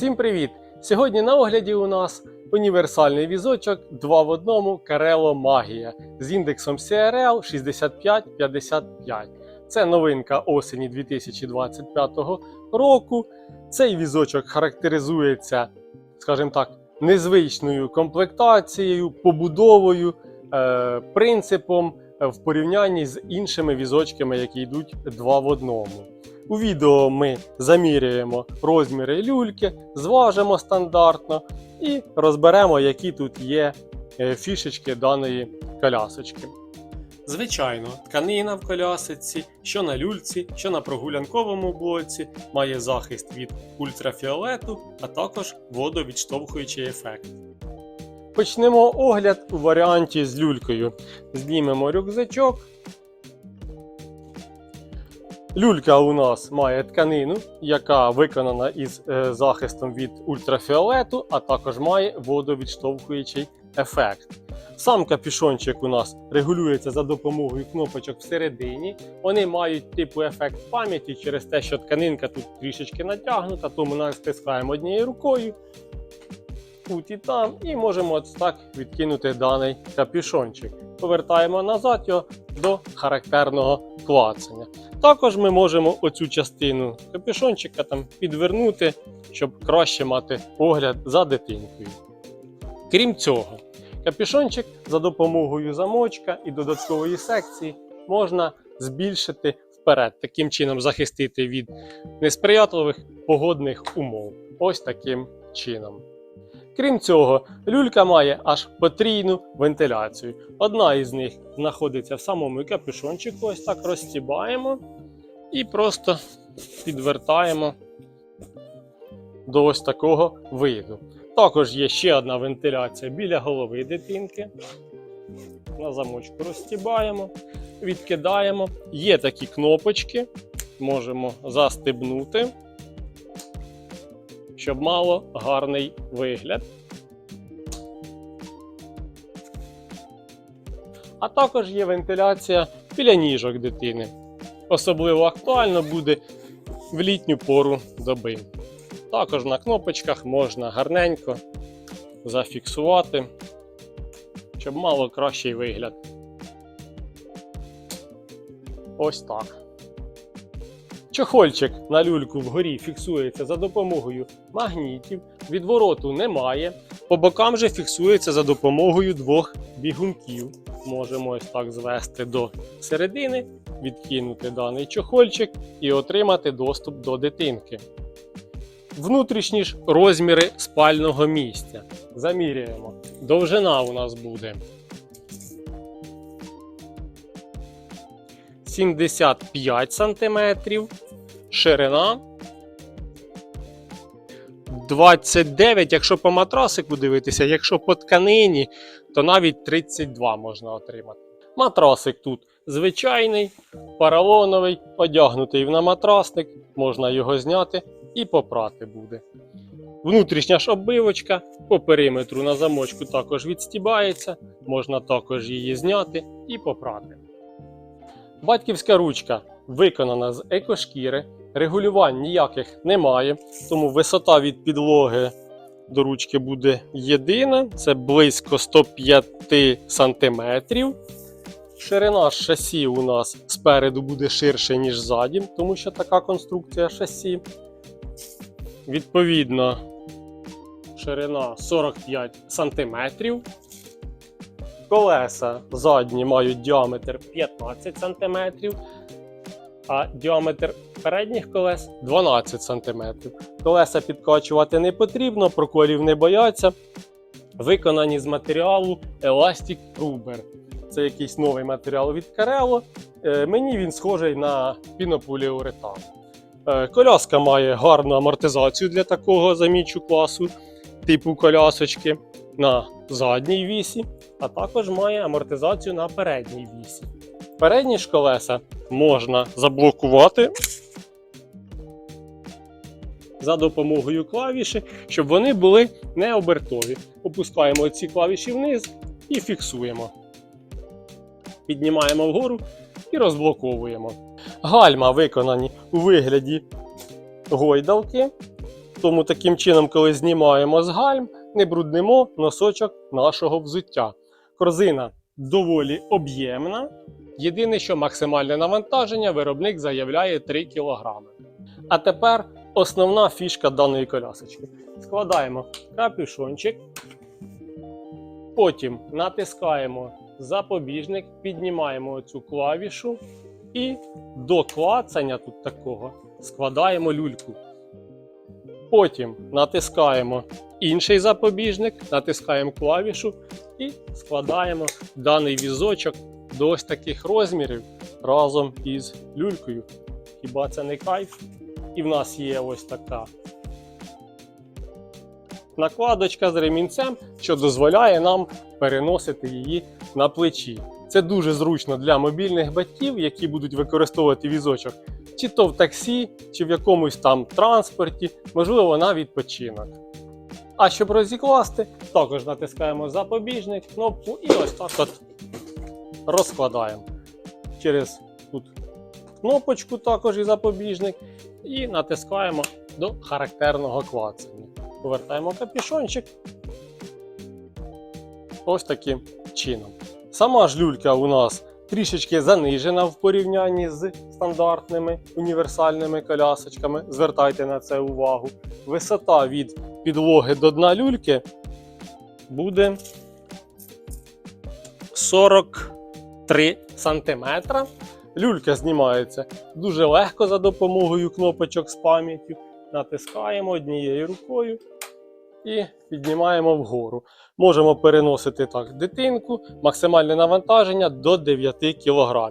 Всім привіт! Сьогодні на огляді у нас універсальний візочок 2 в 1 Carello Магія з індексом CRL 6555. Це новинка осені 2025 року. Цей візочок характеризується, скажімо так, незвичною комплектацією, побудовою, е, принципом в порівнянні з іншими візочками, які йдуть 2 в 1. У відео ми заміряємо розміри люльки, зважимо стандартно і розберемо, які тут є е, фішечки даної колясочки. Звичайно, тканина в колясиці, що на люльці, що на прогулянковому блоці, має захист від ультрафіолету, а також водовідштовхуючий ефект. Почнемо огляд у варіанті з люлькою. Знімемо рюкзачок. Люлька у нас має тканину, яка виконана із е, захистом від ультрафіолету, а також має водовідштовхуючий ефект. Сам капюшончик у нас регулюється за допомогою кнопочок всередині. Вони мають типу ефект пам'яті через те, що тканинка тут трішечки натягнута, тому ми стискаємо однією рукою тут і там, і можемо от так відкинути даний капюшончик. Повертаємо назад його до характерного клацання. Також ми можемо оцю частину капюшончика там підвернути, щоб краще мати огляд за дитинкою. Крім цього, капюшончик за допомогою замочка і додаткової секції можна збільшити вперед, таким чином захистити від несприятливих погодних умов. Ось таким чином. Крім цього, люлька має аж потрійну вентиляцію. Одна із них знаходиться в самому капюшончику, ось так розстібаємо і просто підвертаємо до ось такого виду. Також є ще одна вентиляція біля голови дитинки. На замочку розстібаємо, відкидаємо. Є такі кнопочки, можемо застебнути щоб мало гарний вигляд. А також є вентиляція біля ніжок дитини. Особливо актуально буде в літню пору доби. Також на кнопочках можна гарненько зафіксувати, щоб мало кращий вигляд. Ось так. Чохольчик на люльку вгорі фіксується за допомогою магнітів, відвороту немає. По бокам же фіксується за допомогою двох бігунків. Можемо ось так звести до середини, відкинути даний чохольчик і отримати доступ до дитинки. Внутрішні ж розміри спального місця. Заміряємо. Довжина у нас буде 75 см, ширина 29, якщо по матрасику дивитися, якщо по тканині, то навіть 32 можна отримати. Матрасик тут звичайний, поролоновий, одягнутий на матрасник, можна його зняти і попрати буде. Внутрішня ж оббивочка по периметру на замочку також відстібається, можна також її зняти і попрати. Батьківська ручка виконана з екошкіри, регулювань ніяких немає, тому висота від підлоги до ручки буде єдина, це близько 105 см. Ширина шасі у нас спереду буде ширше, ніж ззаді, тому що така конструкція шасі. Відповідно, ширина 45 см. Колеса задні мають діаметр 15 см, а діаметр передніх колес 12 см. Колеса підкачувати не потрібно, проколів не бояться. Виконані з матеріалу Elastic Rubber. Це якийсь новий матеріал від Carello. Е, Мені він схожий на пінополіуретан. Е, Коляска має гарну амортизацію для такого замічу класу, типу колясочки на задній вісі, а також має амортизацію на передній вісі. Передні ж колеса можна заблокувати за допомогою клавіші, щоб вони були не обертові. Опускаємо ці клавіші вниз і фіксуємо. Піднімаємо вгору і розблоковуємо. Гальма виконані у вигляді гойдалки. Тому таким чином, коли знімаємо з гальм, не бруднимо носочок нашого взуття. Корзина доволі об'ємна. Єдине, що максимальне навантаження виробник заявляє 3 кг. А тепер основна фішка даної колясочки. Складаємо капюшончик, потім натискаємо запобіжник, піднімаємо цю клавішу і до клацання тут такого складаємо люльку. Потім натискаємо інший запобіжник, натискаємо клавішу і складаємо даний візочок до ось таких розмірів разом із люлькою. Хіба це не кайф? І в нас є ось така накладочка з ремінцем, що дозволяє нам переносити її на плечі. Це дуже зручно для мобільних батьків, які будуть використовувати візочок чи то в таксі, чи в якомусь там транспорті, можливо, на відпочинок. А щоб розікласти, також натискаємо запобіжник, кнопку і ось так от розкладаємо. Через тут кнопочку також і запобіжник, і натискаємо до характерного клацання. Повертаємо капюшончик. Ось таким чином. Сама ж люлька у нас трішечки занижена в порівнянні з стандартними універсальними колясочками. Звертайте на це увагу. Висота від підлоги до дна люльки буде 43 см. Люлька знімається дуже легко за допомогою кнопочок з пам'яттю. Натискаємо однією рукою і піднімаємо вгору. Можемо переносити так дитинку, максимальне навантаження до 9 кг.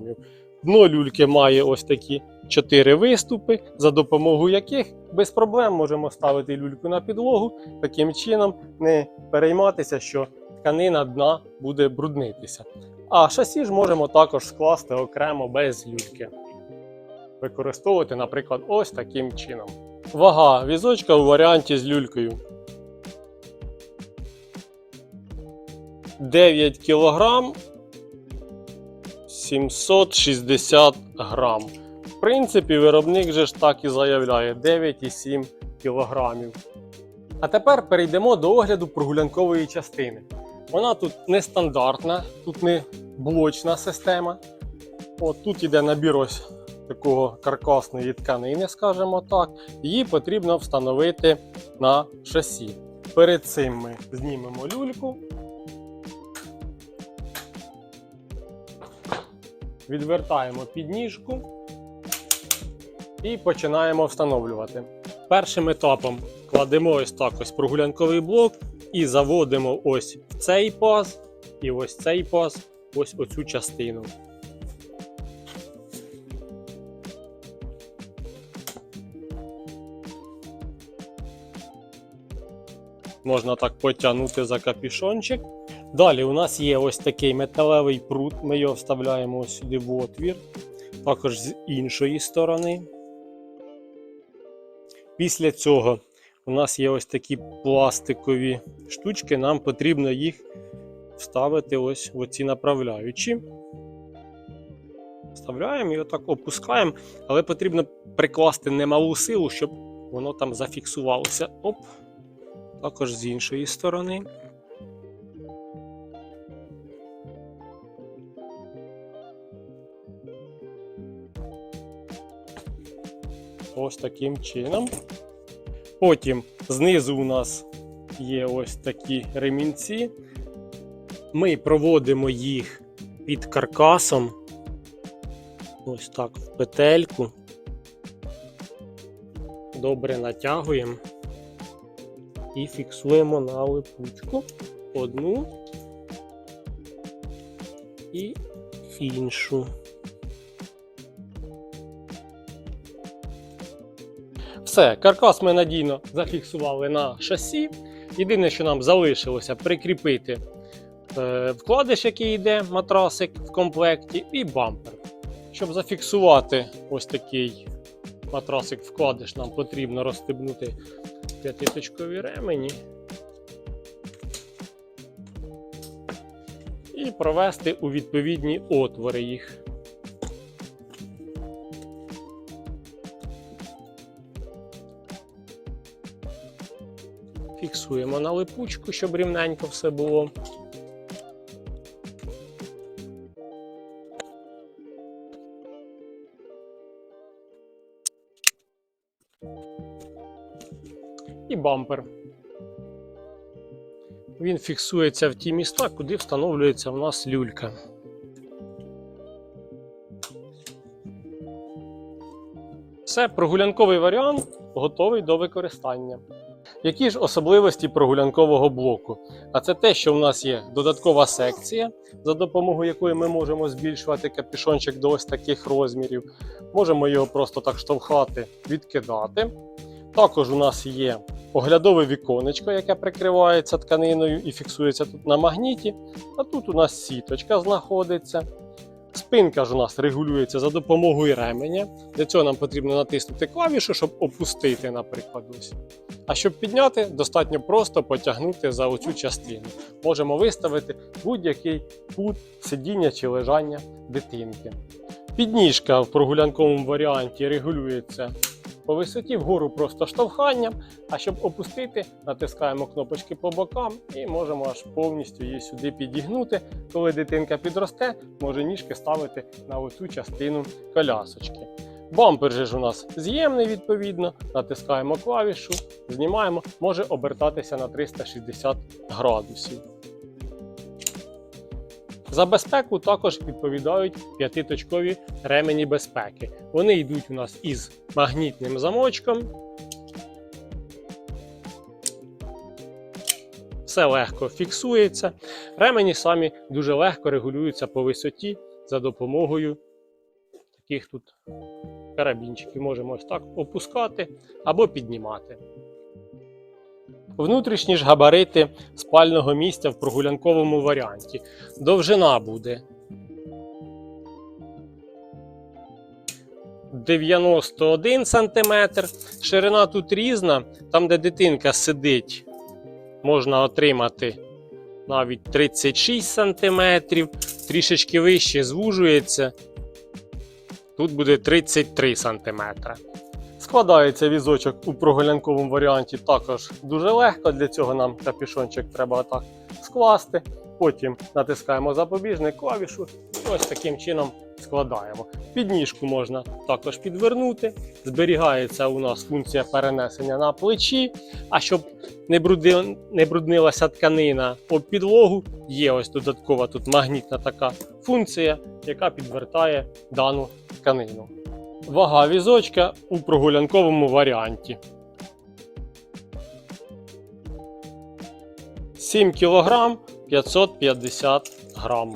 Дно люльки має ось такі 4 виступи, за допомогою яких без проблем можемо ставити люльку на підлогу, таким чином не перейматися, що тканина дна буде бруднитися. А шасі ж можемо також скласти окремо без люльки. Використовувати, наприклад, ось таким чином. Вага візочка у варіанті з люлькою. 9 кг 760 грам. В принципі, виробник же ж так і заявляє 9,7 кг. А тепер перейдемо до огляду прогулянкової частини. Вона тут не стандартна, тут не блочна система. От тут іде набір ось такого каркасної тканини, скажімо так. Її потрібно встановити на шасі. Перед цим ми знімемо люльку. Відвертаємо підніжку і починаємо встановлювати. Першим етапом кладемо ось так ось прогулянковий блок і заводимо ось цей паз і ось цей паз, ось оцю частину. Можна так потягнути за капюшончик. Далі у нас є ось такий металевий прут, ми його вставляємо сюди в отвір, також з іншої сторони. Після цього у нас є ось такі пластикові штучки, нам потрібно їх вставити ось в оці направляючі. Вставляємо і отак опускаємо, але потрібно прикласти немалу силу, щоб воно там зафіксувалося. Оп. Також з іншої сторони. Ось таким чином. Потім знизу у нас є ось такі ремінці. Ми проводимо їх під каркасом. Ось так в петельку. Добре натягуємо і фіксуємо на липучку одну і іншу. Все, каркас ми надійно зафіксували на шасі. Єдине, що нам залишилося прикріпити е, вкладиш, який йде, матрасик в комплекті, і бампер. Щоб зафіксувати ось такий матрасик вкладиш, нам потрібно розстебнути п'ятиточкові ремені і провести у відповідні отвори їх. Фіксуємо на липучку, щоб рівненько все було. І бампер. Він фіксується в ті міста, куди встановлюється у нас люлька. Все, прогулянковий варіант готовий до використання. Які ж особливості прогулянкового блоку? А це те, що в нас є додаткова секція, за допомогою якої ми можемо збільшувати капюшончик до ось таких розмірів. Можемо його просто так штовхати, відкидати. Також у нас є оглядове віконечко, яке прикривається тканиною і фіксується тут на магніті. А тут у нас сіточка знаходиться. Спинка ж у нас регулюється за допомогою ременя. Для цього нам потрібно натиснути клавішу, щоб опустити, наприклад, ось. А щоб підняти, достатньо просто потягнути за оцю частину. Можемо виставити будь-який кут сидіння чи лежання дитинки. Підніжка в прогулянковому варіанті регулюється по висоті, вгору просто штовханням. А щоб опустити, натискаємо кнопочки по бокам і можемо аж повністю її сюди підігнути. Коли дитинка підросте, може ніжки ставити на оцю частину колясочки. Бампер же ж у нас з'ємний, відповідно. Натискаємо клавішу, знімаємо, може обертатися на 360 градусів. За безпеку також відповідають п'ятиточкові ремені безпеки. Вони йдуть у нас із магнітним замочком. Все легко фіксується. Ремені самі дуже легко регулюються по висоті за допомогою таких тут карабінчиків. Можемо ось так опускати або піднімати. Внутрішні ж габарити спального місця в прогулянковому варіанті. Довжина буде 91 см. Ширина тут різна. Там, де дитинка сидить, можна отримати навіть 36 см. Трішечки вище звужується. Тут буде 33 см. Складається візочок у прогулянковому варіанті також дуже легко. Для цього нам капюшончик треба так скласти. Потім натискаємо запобіжник клавішу і ось таким чином складаємо. Підніжку можна також підвернути. Зберігається у нас функція перенесення на плечі. А щоб не, не бруднилася тканина об підлогу, є ось додаткова тут магнітна така функція, яка підвертає дану тканину. Вага візочка у прогулянковому варіанті. 7 кг 550 грам.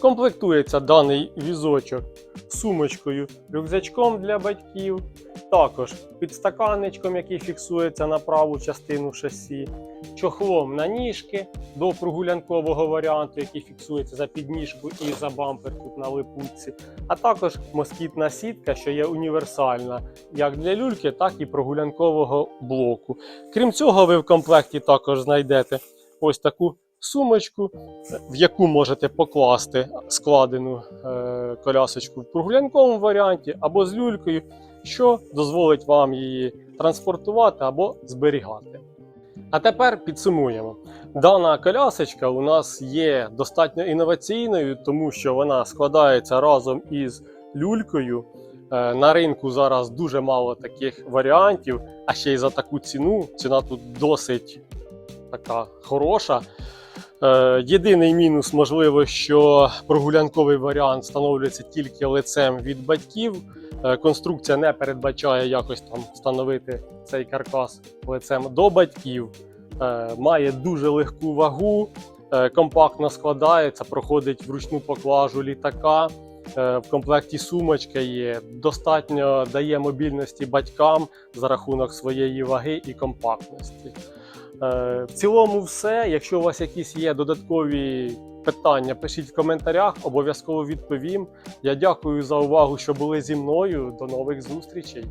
Комплектується даний візочок сумочкою, рюкзачком для батьків, також підстаканничком, який фіксується на праву частину шасі, чохлом на ніжки до прогулянкового варіанту, який фіксується за підніжку і за бампер тут на липучці, а також москітна сітка, що є універсальна як для люльки, так і прогулянкового блоку. Крім цього, ви в комплекті також знайдете ось таку сумочку, в яку можете покласти складену е, колясочку в прогулянковому варіанті або з люлькою, що дозволить вам її транспортувати або зберігати. А тепер підсумуємо. Дана колясочка у нас є достатньо інноваційною, тому що вона складається разом із люлькою. Е, На ринку зараз дуже мало таких варіантів, а ще й за таку ціну. Ціна тут досить така хороша. Е, Єдиний мінус, можливо, що прогулянковий варіант встановлюється тільки лицем від батьків. Е, Конструкція не передбачає якось там встановити цей каркас лицем до батьків. Е, Має дуже легку вагу, е, компактно складається, проходить вручну поклажу літака. В комплекті сумочка є, достатньо дає мобільності батькам за рахунок своєї ваги і компактності. В цілому, все. Якщо у вас якісь є додаткові питання, пишіть в коментарях, обов'язково відповім. Я дякую за увагу, що були зі мною. До нових зустрічей.